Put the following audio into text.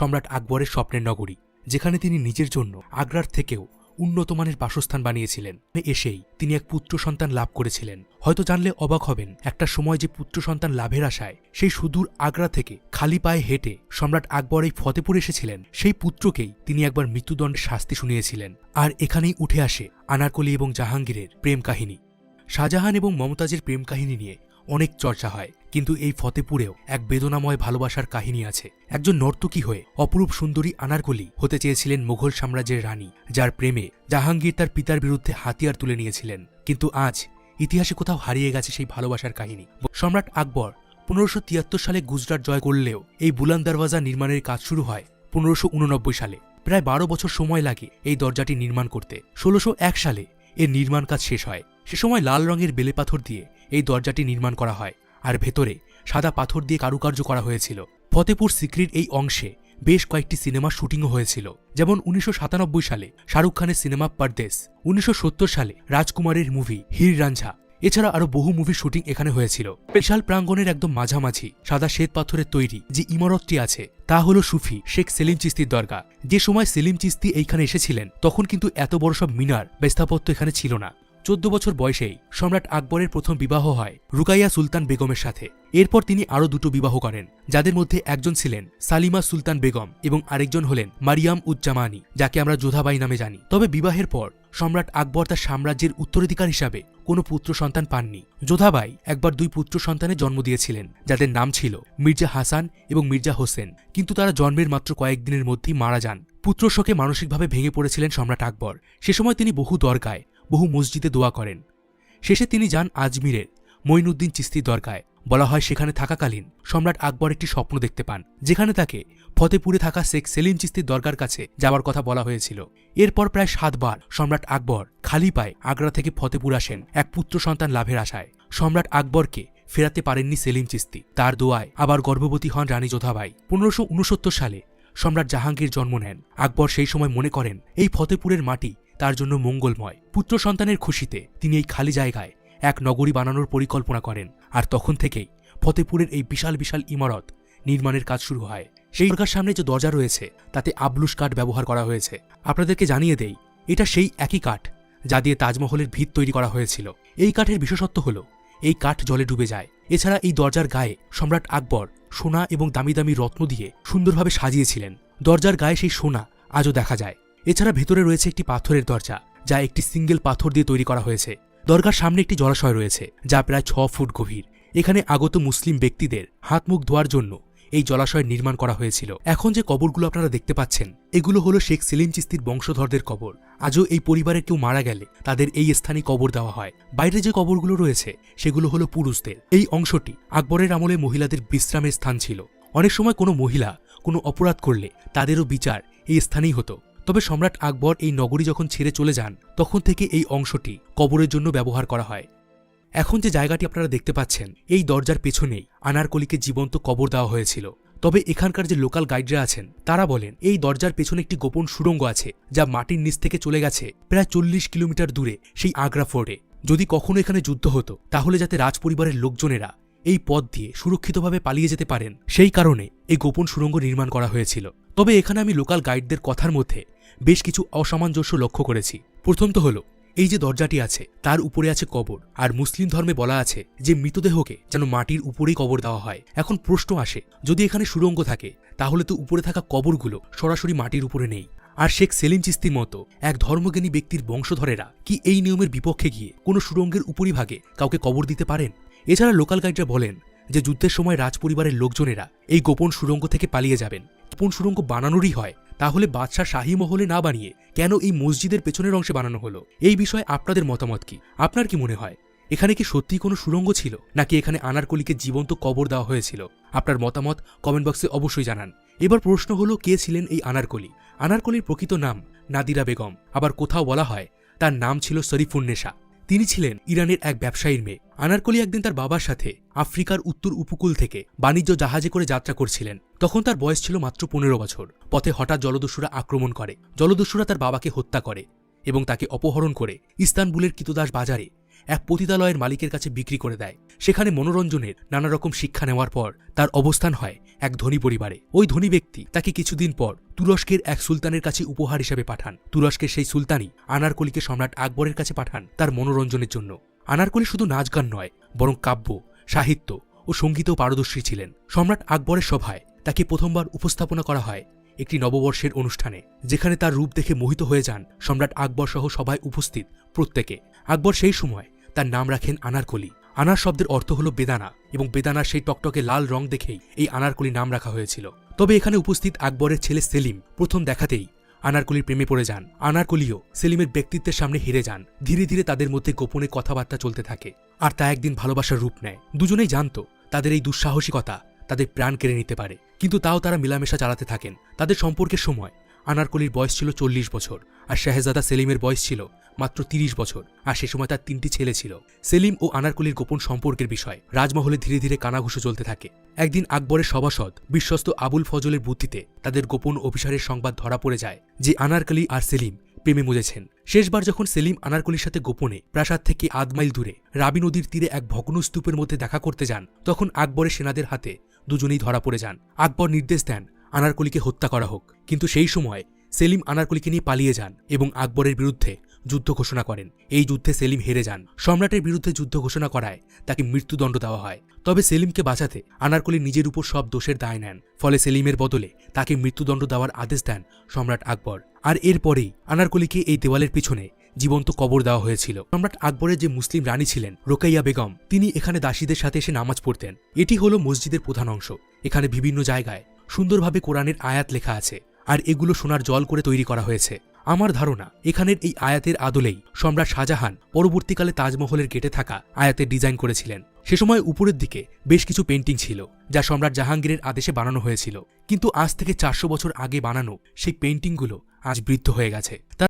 সম্রাট আকবরের স্বপ্নের নগরী, যেখানে তিনি নিজের জন্য আগ্রার থেকেও উন্নত মানের বাসস্থান বানিয়েছিলেন। এসেই তিনি এক পুত্র সন্তান লাভ করেছিলেন। হয়তো জানলে অবাক হবেন, একটা সময় যে পুত্র সন্তান লাভের আশায় সেই সুদূর আগ্রা থেকে খালি পায়ে হেঁটে সম্রাট আকবর এই ফতেপুর এসেছিলেন, সেই পুত্রকেই তিনি একবার মৃত্যুদণ্ডের শাস্তি শুনিয়েছিলেন। আর এখানেই উঠে আসে আনারকলি এবং জাহাঙ্গীরের প্রেম কাহিনী। শাহজাহান এবং মমতাজের প্রেম কাহিনী নিয়ে অনেক চর্চা হয়, কিন্তু এই ফতেপুরেও এক বেদনাময় ভালোবাসার কাহিনী আছে। একজন নর্তকী হয়ে অপরূপ সুন্দরী আনারকলি হতে চেয়েছিলেন মুঘল সাম্রাজ্যের রানী, যার প্রেমে জাহাঙ্গীর তার পিতার বিরুদ্ধে হাতিয়ার তুলে নিয়েছিলেন। কিন্তু আজ ইতিহাসে কোথাও হারিয়ে গেছে সেই ভালোবাসার কাহিনী। সম্রাট আকবর পনেরোশো তিয়াত্তর সালে গুজরাট জয় করলেও এই বুলান দরওয়াজা নির্মাণের কাজ শুরু হয় পনেরোশো সালে। প্রায় বারো বছর সময় লাগে এই দরজাটি নির্মাণ করতে। ষোলোশো সালে এর নির্মাণ কাজ শেষ হয়। সে সময় লাল রঙের বেলে পাথর দিয়ে এই দরজাটি নির্মাণ করা হয় আর ভেতরে সাদা পাথর দিয়ে কারুকার্য করা হয়েছিল। ফতেপুর সিক্রির এই অংশে বেশ কয়েকটি সিনেমা শুটিংও হয়েছিল, যেমন উনিশশো সাতানব্বই সালে শাহরুখ খানের সিনেমা পরদেশ, উনিশশো সালে রাজকুমারের মুভি হির রাঞ্ঝা। এছাড়া আরও বহু মুভি শুটিং এখানে হয়েছিল। বিশাল প্রাঙ্গণের একদম মাঝামাঝি সাদা শ্বেত পাথরের তৈরি যে ইমারতটি আছে, তা হল সুফি শেখ সেলিম চিস্তির দরগা। যে সময় সেলিম চিস্তি এইখানে এসেছিলেন, তখন কিন্তু এত বড় সব মিনার বা স্থাপত্য এখানে ছিল না। চোদ্দ বছর বয়সেই সম্রাট আকবরের প্রথম বিবাহ হয় রুকাইয়া সুলতান বেগমের সাথে। এরপর তিনি আরও দুটো বিবাহ করেন, যাদের মধ্যে একজন ছিলেন সালিমা সুলতান বেগম এবং আরেকজন হলেন মারিয়াম উজ্জামানি, যাকে আমরা যোধাবাই নামে জানি। তবে বিবাহের পর সম্রাট আকবর তার সাম্রাজ্যের উত্তরাধিকার হিসাবে কোনো পুত্র সন্তান পাননি। যোধাবাই একবার দুই পুত্র সন্তানের জন্ম দিয়েছিলেন, যাদের নাম ছিল মির্জা হাসান এবং মির্জা হোসেন। কিন্তু তারা জন্মের মাত্র কয়েকদিনের মধ্যেই মারা যান। পুত্র শোকে মানসিকভাবে ভেঙে পড়েছিলেন সম্রাট আকবর। সে সময় তিনি বহু দরগায় বহু মসজিদে দোয়া করেন। শেষে তিনি যান আজমিরের, মঈনুদ্দিন চিস্তির দরগায়। বলা হয় সেখানে থাকাকালীন সম্রাট আকবর একটি স্বপ্ন দেখতে পান, যেখানে তাকে ফতেপুরে থাকা শেখ সেলিম চিস্তির দরগার কাছে যাওয়ার কথা বলা হয়েছিল। এরপর প্রায় সাতবার সম্রাট আকবর খালি পায়ে আগ্রা থেকে ফতেপুর আসেন এক পুত্র সন্তান লাভের আশায়। সম্রাট আকবরকে ফেরাতে পারেননি সেলিম চিস্তি। তার দোয়ায় আবার গর্ভবতী হন রানী যোধাবাই। পনেরোশো সালে সম্রাট জাহাঙ্গীর জন্ম নেন। আকবর সেই সময় মনে করেন, এই ফতেপুরের মাটি তার জন্য মঙ্গলময়। পুত্র সন্তানের খুশিতে তিনি এই খালি জায়গায় এক নগরী বানানোর পরিকল্পনা করেন আর তখন থেকেই ফতেপুরের এই বিশাল বিশাল ইমারত নির্মাণের কাজ শুরু হয়। সেই দরগার সামনে যে দরজা রয়েছে, তাতে আবলুস কাঠ ব্যবহার করা হয়েছে। আপনাদেরকে জানিয়ে দেই, এটা সেই একই কাঠ যা দিয়ে তাজমহলের ভিত তৈরি করা হয়েছিল। এই কাঠের বিশেষত্ব হল, এই কাঠ জলে ডুবে যায়। এছাড়া এই দরজার গায়ে সম্রাট আকবর সোনা এবং দামি দামি রত্ন দিয়ে সুন্দরভাবে সাজিয়েছিলেন। দরজার গায়ে সেই সোনা আজও দেখা যায়। এছাড়া ভেতরে রয়েছে একটি পাথরের দরজা, যা একটি সিঙ্গেল পাথর দিয়ে তৈরি করা হয়েছে। দরগার সামনে একটি জলাশয় রয়েছে, যা প্রায় ছ ফুট গভীর। এখানে আগত মুসলিম ব্যক্তিদের হাত মুখ ধোয়ার জন্য এই জলাশয় নির্মাণ করা হয়েছিল। এখন যে কবরগুলো আপনারা দেখতে পাচ্ছেন, এগুলো হলো শেখ সেলিম চিস্তির বংশধরদের কবর। আজও এই পরিবারের কেউ মারা গেলে তাদের এই স্থানে কবর দেওয়া হয়। বাইরে যে কবরগুলো রয়েছে, সেগুলো হলো পুরুষদের। এই অংশটি আকবরের আমলে মহিলাদের বিশ্রামের স্থান ছিল। অনেক সময় কোনো মহিলা কোনো অপরাধ করলে তাদেরও বিচার এই স্থানেই হতো। তবে সম্রাট আকবর এই নগরী যখন ছেড়ে চলে যান, তখন থেকে এই অংশটি কবরের জন্য ব্যবহার করা হয়। এখন যে জায়গাটি আপনারা দেখতে পাচ্ছেন, এই দরজার পেছনেই আনারকলিকে জীবন্ত কবর দেওয়া হয়েছিল। তবে এখানকার যে লোকাল গাইডরা আছেন, তারা বলেন, এই দরজার পেছনে একটি গোপন সুড়ঙ্গ আছে, যা মাটির নিচ থেকে চলে গেছে, প্রায় চল্লিশ কিলোমিটার দূরে, সেই আগ্রা ফোর্টে। যদি কখনো এখানে যুদ্ধ হতো, তাহলে যাতে রাজপরিবারের লোকজনেরা এই পথ দিয়ে সুরক্ষিতভাবে পালিয়ে যেতে পারেন, সেই কারণে এই গোপন সুড়ঙ্গ নির্মাণ করা হয়েছিল। তবে এখানে আমি লোকাল গাইডদের কথার মধ্যে বেশ কিছু অসামঞ্জস্য লক্ষ্য করেছি। প্রথম তো হলো, এই যে দরজাটি আছে, তার উপরে আছে কবর, আর মুসলিম ধর্মে বলা আছে যে মৃতদেহকে যেন মাটির উপরেই কবর দেওয়া হয়। এখন প্রশ্ন আসে, যদি এখানে সুরঙ্গ থাকে, তাহলে তো উপরে থাকা কবরগুলো সরাসরি মাটির উপরে নেই। আর শেখ সেলিম চিস্তির মতো এক ধর্মজ্ঞানী ব্যক্তির বংশধরেরা কি এই নিয়মের বিপক্ষে গিয়ে কোনো সুড়ঙ্গের উপরিভাগে কাউকে কবর দিতে পারেন? এছাড়া লোকাল গাইডরা বলেন যে যুদ্ধের সময় রাজপরিবারের লোকজনেরা এই গোপন সুরঙ্গ থেকে পালিয়ে যাবেন। গোপন সুড়ঙ্গ বানানোরই হয় তাহলে বাদশাহ শাহী মহলে না বানিয়ে কেন এই মসজিদের পেছনের অংশে বানানো হলো? এই বিষয়ে আপনাদের মতামত কি? আপনার কি মনে হয়? এখানে কি সত্যি কোনো সুড়ঙ্গ ছিল? নাকি এখানে আনারকলিকে জীবন্ত কবর দেওয়া হয়েছিল? আপনার মতামত কমেন্ট বক্সে অবশ্যই জানান। এবার প্রশ্ন হলো, কে ছিলেন এই আনারকলি? আনারকলির প্রকৃত নাম নাদিরা বেগম। আবার কোথাও বলা হয়, তার নাম ছিল শরীফুন্নেশা তিনি ছিলেন ইরানের এক ব্যবসায়ীর মেয়ে। আনারকলি একদিন তার বাবার সাথে আফ্রিকার উত্তর উপকূল থেকে বাণিজ্য জাহাজে করে যাত্রা করছিলেন। তখন তার বয়স ছিল মাত্র পনেরো বছর। পথে হঠাৎ জলদস্যুরা আক্রমণ করে। জলদস্যুরা তার বাবাকে হত্যা করে এবং তাকে অপহরণ করে ইস্তানবুলের কিতদাস বাজারে এক পতিতালয়ের মালিকের কাছে বিক্রি করে দেয়। সেখানে মনোরঞ্জনের নানা রকম শিক্ষা নেওয়ার পর তার অবস্থান হয় এক ধনী পরিবারে। ওই ধনী ব্যক্তি তাকে কিছুদিন পর তুরস্কের এক সুলতানের কাছে উপহার হিসেবে পাঠান। তুরস্কের সেই সুলতানই আনারকলিকে সম্রাট আকবরের কাছে পাঠান তার মনোরঞ্জনের জন্য। আনারকলি শুধু নাচ গান নয়, বরং কাব্য, সাহিত্য ও সঙ্গীতেও পারদর্শী ছিলেন। সম্রাট আকবরের সভায় তাকে প্রথমবার উপস্থাপনা করা হয় একটি নববর্ষের অনুষ্ঠানে, যেখানে তার রূপ দেখে মোহিত হয়ে যান সম্রাট আকবর সহ সভায় উপস্থিত প্রত্যেকে। আকবর সেই সময় তার নাম রাখেন আনারকলি। আনার শব্দের অর্থ হল বেদানা এবং বেদানার সেই টকটকে লাল রং দেখেই এই আনারকলি নাম রাখা হয়েছিল। তবে এখানে উপস্থিত আকবরের ছেলে সেলিম প্রথম দেখাতেই আনারকলির প্রেমে পড়ে যান। আনারকলিও সেলিমের ব্যক্তিত্বের সামনে হেরে যান। ধীরে ধীরে তাদের মধ্যে গোপনে কথাবার্তা চলতে থাকে। আর তা একদিন ভালোবাসার রূপ নেয়। দুজনেই জানতো, তাদের এই দুঃসাহসিকতা তাদের প্রাণ কেড়ে নিতে পারে। কিন্তু তাও তারা মেলামেশা চালাতে থাকেন। তাদের সম্পর্কের সময় আনারকলির বয়স ছিল চল্লিশ বছর আর শাহেজাদা সেলিমের বয়স ছিল মাত্র তিরিশ বছর। আর সে সময় তার তিনটি ছেলে ছিল। সেলিম ও আনারকলির গোপন সম্পর্কের বিষয়। রাজমহলে ধীরে ধীরে কানাঘুষো চলতে থাকে। একদিন আকবরের সভাসদ, বিশ্বস্ত আবুল ফজলের বুদ্ধিতে তাদের গোপন অভিসারের সংবাদ ধরা পড়ে যায় যে আনারকলি আর সেলিম প্রেমে মজেছেন। শেষবার যখন সেলিম আনারকলির সাথে গোপনে প্রাসাদ থেকে আধ মাইল দূরে রাবি নদীর তীরে এক ভগ্ন স্তূপের মধ্যে দেখা করতে যান, তখন আকবরের সেনাদের হাতে দুজনেই ধরা পড়ে যান। আকবর নির্দেশ দেন আনারকলিকে হত্যা করা হোক। কিন্তু সেই সময় সেলিম আনারকলিকে নিয়ে পালিয়ে যান এবং আকবরের বিরুদ্ধে যুদ্ধ ঘোষণা করেন। এই যুদ্ধে সেলিম হেরে যান। সম্রাটের বিরুদ্ধে যুদ্ধ ঘোষণা করায় তাকে মৃত্যুদণ্ড দেওয়া হয়। তবে সেলিমকে বাঁচাতে আনারকলি নিজের উপর সব দোষের দায় নেন। ফলে সেলিমের বদলে তাকে মৃত্যুদণ্ড দেওয়ার আদেশ দেন সম্রাট আকবর। আর এরপরেই আনারকলিকে এই দেওয়ালের পিছনে জীবন্ত কবর দেওয়া হয়েছিল। সম্রাট আকবরের যে মুসলিম রানী ছিলেন, রোকাইয়া বেগম, তিনি এখানে দাসীদের সাথে এসে নামাজ পড়তেন। এটি হলো মসজিদের প্রধান অংশ। এখানে বিভিন্ন জায়গায় সুন্দরভাবে কোরআনের আয়াত লেখা আছে, আর এগুলো সোনার জল করে তৈরি করা হয়েছে। আমার ধারণা, এখানের এই আয়াতের আদলেই সম্রাট শাহজাহান পরবর্তীকালে তাজমহলের গেটে থাকা আয়াতের ডিজাইন করেছিলেন। সে সময় উপরের দিকে বেশ কিছু পেন্টিং ছিল, যা সম্রাট জাহাঙ্গীরের আদেশে বানানো হয়েছিল। কিন্তু আজ থেকে চারশো বছর আগে বানানো সেই পেন্টিংগুলো আজ বৃদ্ধ হয়ে গেছে।